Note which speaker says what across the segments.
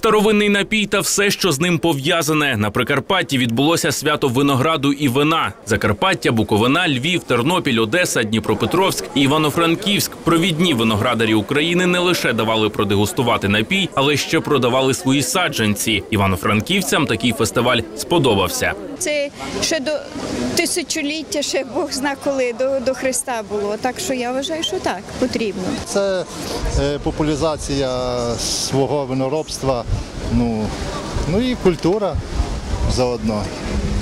Speaker 1: Старовинний напій та все, що з ним пов'язане. На Прикарпатті відбулося свято винограду і вина. Закарпаття, Буковина, Львів, Тернопіль, Одеса, Дніпропетровськ і Івано-Франківськ. Провідні виноградарі України не лише давали продегустувати напій, але ще продавали свої саджанці. Івано-франківцям такий фестиваль сподобався.
Speaker 2: Це ще до тисячоліття, ще Бог зна коли до, до Христа було. Так що я вважаю, що так потрібно.
Speaker 3: Це е, популяризація свого виноробства, ну, ну і культура заодно.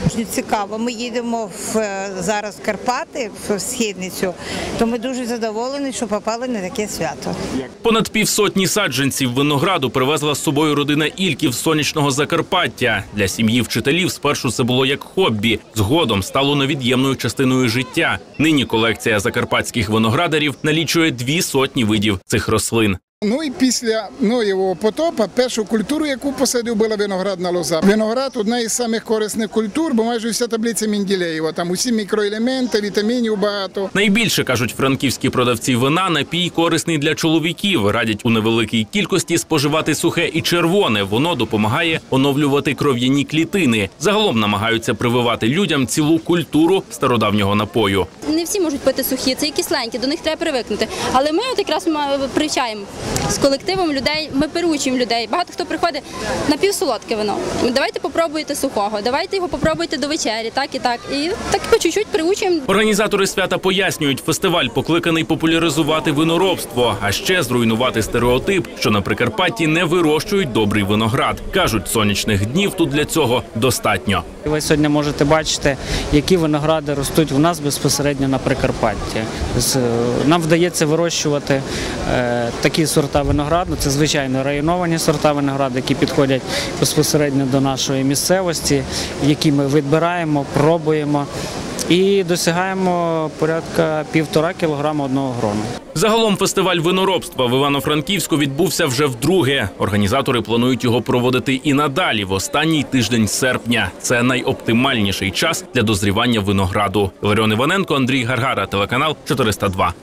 Speaker 4: Дуже цікаво. Ми їдемо в е, зараз в Карпати в східницю, то ми дуже задоволені, що попали на таке свято.
Speaker 1: Понад півсотні саджанців винограду привезла з собою родина Ільків з сонячного Закарпаття. Для сім'ї вчителів спершу це було як хобі. Згодом стало невід'ємною частиною життя. Нині колекція закарпатських виноградарів налічує дві сотні видів цих рослин.
Speaker 5: Ну і після Ноєвого потопа першу культуру, яку посадив, була виноградна лоза. Виноград одна із самих корисних культур, бо майже вся таблиця Менділеєва. Там усі мікроелементи, вітамінів багато.
Speaker 1: Найбільше кажуть франківські продавці вина, напій корисний для чоловіків. Радять у невеликій кількості споживати сухе і червоне. Воно допомагає оновлювати кров'яні клітини. Загалом намагаються прививати людям цілу культуру стародавнього напою.
Speaker 6: Не всі можуть пити сухі, це і кисленькі, до них треба привикнути. Але ми от якраз ма- привчаємо з колективом людей, ми переучуємо людей. Багато хто приходить напівсолодке вино. Давайте попробуйте сухого, давайте його попробуйте до вечері, так і так. І так по чуть-чуть приучуємо.
Speaker 1: Організатори свята пояснюють, фестиваль покликаний популяризувати виноробство, а ще зруйнувати стереотип, що на Прикарпатті не вирощують добрий виноград. кажуть, сонячних днів тут для цього достатньо.
Speaker 7: Ви сьогодні можете бачити, які виногради ростуть у нас безпосередньо на Прикарпатті. З- Нам вдається вирощувати е, такі сорта винограду. Це звичайно районовані сорта винограду, які підходять безпосередньо до нашої місцевості, які ми відбираємо, пробуємо і досягаємо порядка півтора кілограма одного грону.
Speaker 1: Загалом фестиваль виноробства в Івано-Франківську відбувся вже вдруге. Організатори планують його проводити і надалі в останній тиждень серпня. Це найоптимальніший час для дозрівання винограду. Ларіон Іваненко, Андрій Гаргара, телеканал 402.